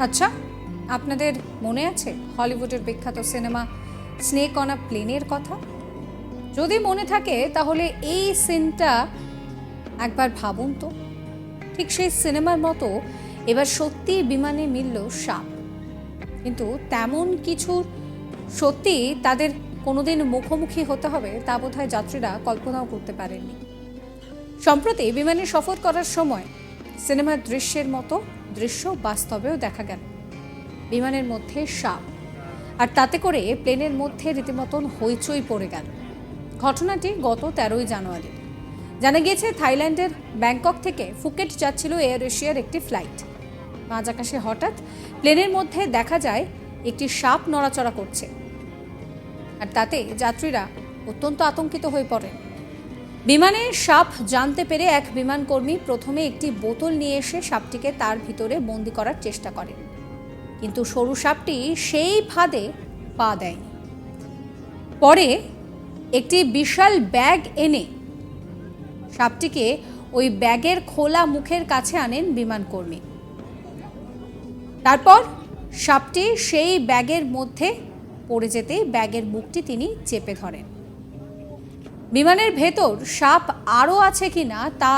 আচ্ছা আপনাদের মনে আছে হলিউডের বিখ্যাত সিনেমা স্নেক অন আ প্লেনের কথা? যদি মনে থাকে, তাহলে এই সিনটা একবার ভাবুন তো। ঠিক সেই সিনেমার মতো এবার সত্যি বিমানে মিলল সাপ। কিন্তু তেমন কিছুর সত্যি তাদের কোনোদিন মুখোমুখি হতে হবে, তা বোধহয় যাত্রীরা কল্পনাও করতে পারেননি। সম্প্রতি বিমানে সফর করার সময় সিনেমার দৃশ্যের মতো দৃশ্য বাস্তবেও দেখা গেল। বিমানের মধ্যে সাপ। আর তাতে করে প্লেনের মধ্যে রীতিমতন হইচই পড়ে গেল। ঘটনাটি গত তেরোই জানুয়ারি। জানা গিয়েছে, থাইল্যান্ডের ব্যাংকক থেকে ফুকেট যাচ্ছিল এয়ার এশিয়ার একটি ফ্লাইট। মাঝ আকাশে হঠাৎ প্লেনের মধ্যে দেখা যায়, একটি সাপ নড়াচড়া করছে। আর তাতে যাত্রীরা অত্যন্ত আতঙ্কিত হয়ে পড়েন বিমানে সাপ জানতে পেরে এক বিমানকর্মী প্রথমে একটি বোতল নিয়ে এসে সাপটিকে তার ভিতরে বন্দি করার চেষ্টা করেন। কিন্তু সরু সাপটি সেই ফাঁদে পা দেয়নি পরে একটি বিশাল ব্যাগ এনে সাপটিকে ওই ব্যাগের খোলা মুখের কাছে আনেন বিমানকর্মী। তারপর সাপটি সেই ব্যাগের মধ্যে পড়ে যেতে ব্যাগের মুখটি তিনি চেপে ধরেন। বিমানের ভেতর সাপ আরও আছে কি না তা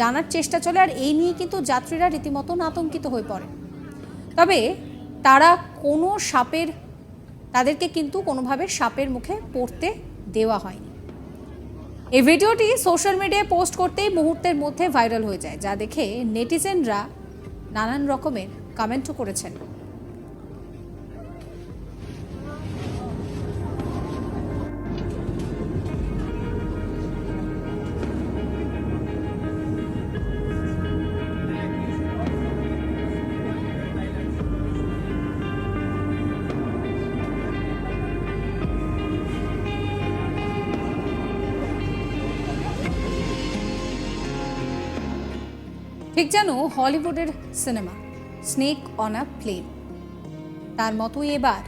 জানার চেষ্টা চলে, আর এই নিয়ে কিন্তু যাত্রীরা রীতিমতন আতঙ্কিত হয়ে পড়ে। তবে তারা কোনো সাপের, তাদেরকে কিন্তু কোনোভাবে সাপের মুখে পড়তে দেওয়া হয়নি। এই ভিডিওটি সোশ্যাল মিডিয়ায় পোস্ট করতেই মুহূর্তের মধ্যে ভাইরাল হয়ে যায়, যা দেখে নেটিজেনরা নানান রকমের কমেন্টও করেছেন। ঠিক যেন হলিউডের cinema, snake on a plane. তার মতোই এবার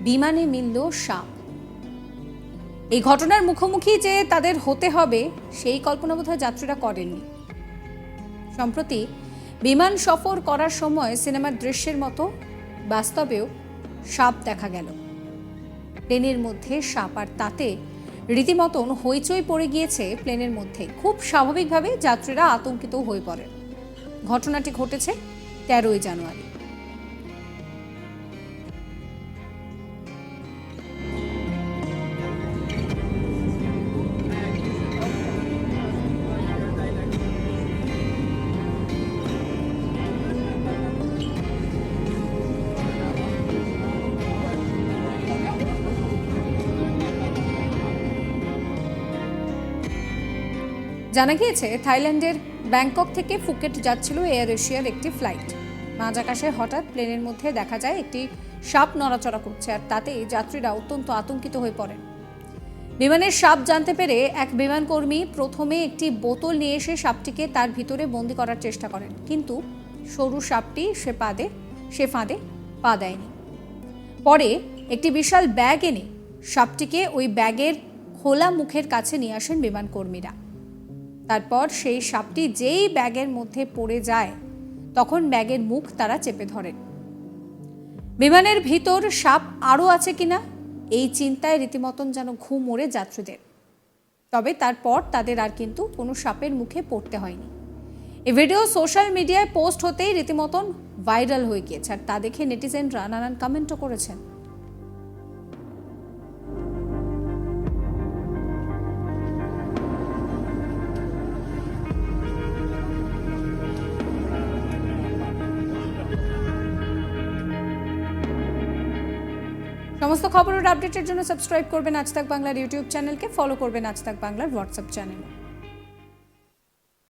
বিমানে মিলল সাপ। এই ঘটনার মুখোমুখি যে তাদের হতে হবে, সেই কল্পনা বোধহয় যাত্রীরা করেননি। সম্প্রতি বিমান সফর করার সময় সিনেমার দৃশ্যের মতো বাস্তবেও সাপ দেখা গেল। প্লেনের মধ্যে সাপ আর তাতে রীতিমতন হইচই পড়ে গিয়েছে প্লেনের মধ্যে। খুব স্বাভাবিকভাবে যাত্রীরা আতঙ্কিত হয়ে পড়েন। ঘটনাটি ঘটেছে তেরোই জানুয়ারি। জানা গিয়েছে থাইল্যান্ডের ব্যাংকক থেকে ফুকেট যাচ্ছিল এয়ার এশিয়ার একটি ফ্লাইট। মাঝ আকাশে হঠাৎ প্লেনের মধ্যে দেখা যায় একটি সাপ নড়াচড়া করছে আর তাতে যাত্রীরা অত্যন্ত আতঙ্কিত হয়ে পড়েন। বিমানের সাপ জানতে পেরে এক বিমানকর্মী প্রথমে একটি বোতল নিয়ে এসে সাপটিকে তার ভিতরে বন্দি করার চেষ্টা করেন, কিন্তু সরু সাপটি সে পাদে, সে ফাঁদে পা দেয়নি। পরে একটি বিশাল ব্যাগ এনে সাপটিকে ওই ব্যাগের খোলা মুখের কাছে নিয়ে আসেন বিমানকর্মীরা তারপর সেই সাপটি যেই ব্যাগের মধ্যে পড়ে যায়, তখন ব্যাগের মুখ তারা চেপে ধরেন বিমানের ভিতর সাপ আরও আছে কিনা, এই চিন্তায় রীতিমতন যেন ঘুম ওড়ে যাত্রীদের। তবে তারপর তাদের আর কিন্তু কোনো সাপের মুখে পড়তে হয়নি। এই ভিডিও সোশ্যাল মিডিয়ায় পোস্ট হতেই রীতিমতন ভাইরাল হয়ে গিয়েছে, আর তা দেখে নেটিজেনরা নানান কমেন্টও করেছেন। সমস্ত খবরের আপডেটের জন্য সাবস্ক্রাইব করবেন আজ তাক বাংলার ইউটিউব চ্যানেলকে ফলো করবেন আজ তাক বাংলার হোয়াটসঅ্যাপ চ্যানেল